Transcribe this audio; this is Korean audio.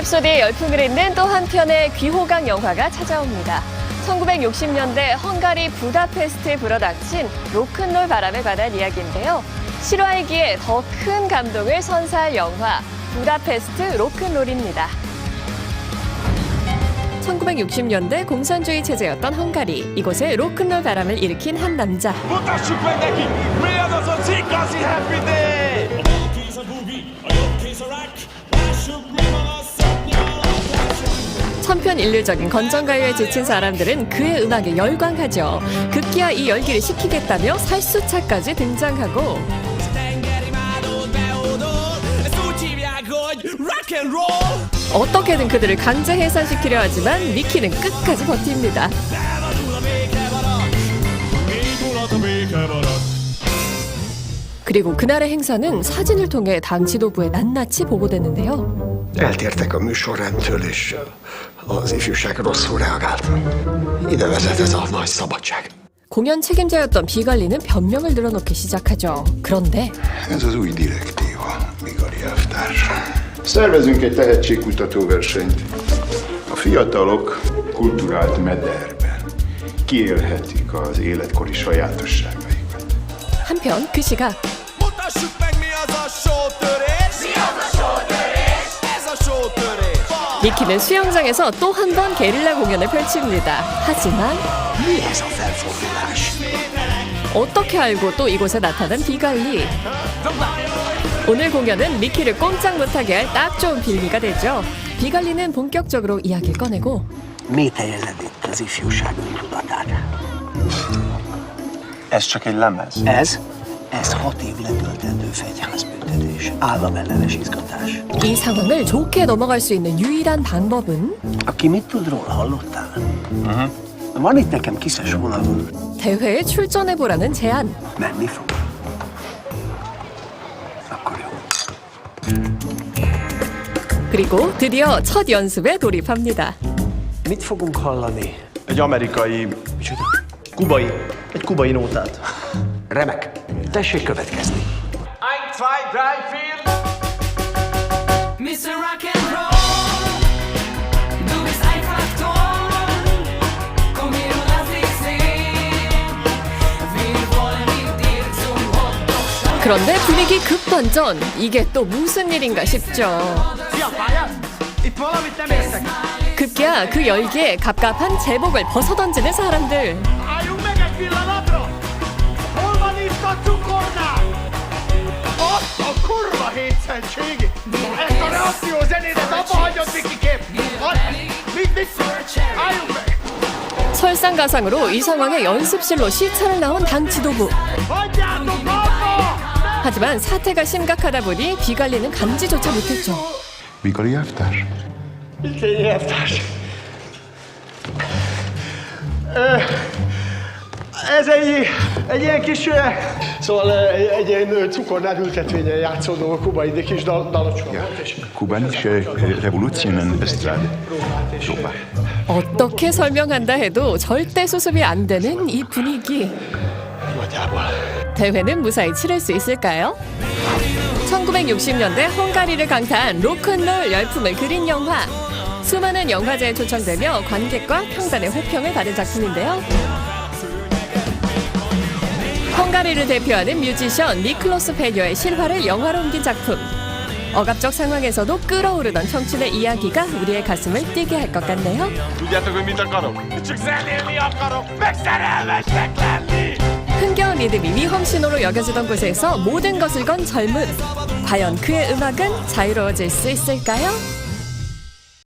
랩소디의 열풍을 잇는 또 한편의 귀호강 영화가 찾아옵니다. 1960년대 헝가리 부다페스트에 불어닥친 로큰롤 바람에 관한 이야기인데요. 실화이기에 더 큰 감동을 선사할 영화 부다페스트 로큰롤입니다. 1960년대 공산주의 체제였던 헝가리 이곳에 로큰롤 바람을 일으킨 한 남자 천편일률적인 건전가요에 지친 사람들은 그의 음악에 열광하죠. 급기야 이 열기를 식히겠다며 살수차까지 등장하고 어떻게든 그들을 강제 해산시키려 하지만 미키는 끝까지 버팁니다. 그리고 그날의 행사는 사진을 통해 당 지도부에 낱낱이 보고됐는데요. Eltértek a műsorrendtől, és az ifjúság rosszul reagált. Ide vezet ez a nagy szabadság. 공연 책임자였던 비갈리는 변명을 늘어놓기 시작하죠. 그런데 Ez az új direktíva, Migari elvtárs. Szervezünk egy tehetségkutató versenyt. A fiatalok kulturált mederben kiélhetik az életkori sajátosságaikat. 한편 그 시각 미키는 수영장에서 또 한 번 게릴라 공연을 펼칩니다. 하지만? 어떻게 알고 또 이곳에 나타난 비갈리? 오늘 공연은 미키를 꼼짝 못하게 할 딱 좋은 빌미가 되죠. 비갈리는 본격적으로 이야기를 꺼내고? Ez csak egy lemez. Ez? Ez hat év letöltendő fegyházbüntetés, államellenes izgatás. 이 상황을 좋게 넘어갈 수 있는 유일한 방법은 Aki mit tud róla, hallottál? Van itt nekem kiszes vonalon, 대회에 출전해 보라는 제안. menni fog. Akkor jó. 그리고 드디어 첫 연습에 돌입합니다. Mit fogunk hallani? Egy amerikai... Micsoda? Kubai. Egy kubai nótát. Remek. Tessék következni. Ein, zwei, drei, vier! Mr. Rock and Roll, du bist einfach toll. Komm her und lass dich sehen. Wir wollen mit dir zum Hotdog 그런데 분위기 급반전. 이게 또 무슨 일인가 싶죠. Nem értek! 급기야 그 열기에 갑갑한 제복을 벗어던지는 사람들. Van itt a cukornál? Azt a kurva hétszentségi! Ezt a reakció zenédet abba hagyod, Vikikép! Mit, mit? Álljunk meg! 설상가상으로 이 상황에 연습실로 시차를 나온 당 지도부. 하지만 사태가 심각하다 보니 비관리는 감지조차 못했죠. Migari elvtárs? Ikény elvtárs! Ez egy, egy ilyen kis, szóval egy, egy ilyen cukornál ültetvényen játszódó kubai kis dal, dalocska volt, és Kubanis revolúció는 estrada. próbált, és ö, 어떻게 설명한다 해도 절대 수습이 안 되는 이 분위기. 대회는 무사히 치를 수 있을까요? 1960년대 헝가리를 강타한 로큰롤 열풍을 그린 영화. 수많은 영화제에 초청되며 관객과 평단의 호평을 받은 작품인데요. 헝가리를 대표하는 뮤지션 니클로스 페녀의 실화를 영화로 옮긴 작품. 억압적 상황에서도 끌어오르던 청춘의 이야기가 우리의 가슴을 뛰게 할 것 같네요. Lenni! 흥겨운 리듬이 위험 신호로 여겨지던 곳에서 모든 것을 건 젊음. 과연 그의 음악은 자유로워질 수 있을까요?